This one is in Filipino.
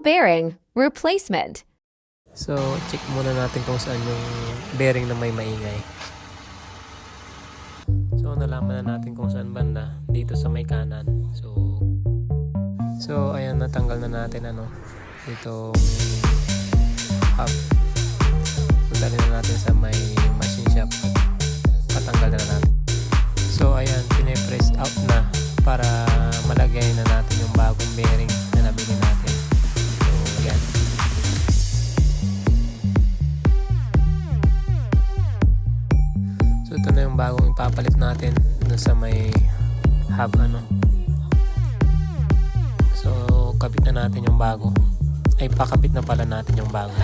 bearing replacement. So, check muna natin kung saan yung bearing na may maingay. So, nalaman na natin kung saan banda. Dito sa may kanan. So, so ayan, natanggal na natin ano. Hub. So, dali na natin sa may machine shop. Patanggal na natin. So, ayan, pinipress out na para malagay na natin yung bagong bearing bagong ipapalit natin dun sa may hub ano. So kabit na natin yung bago. Ay pakabit na pala natin yung bago.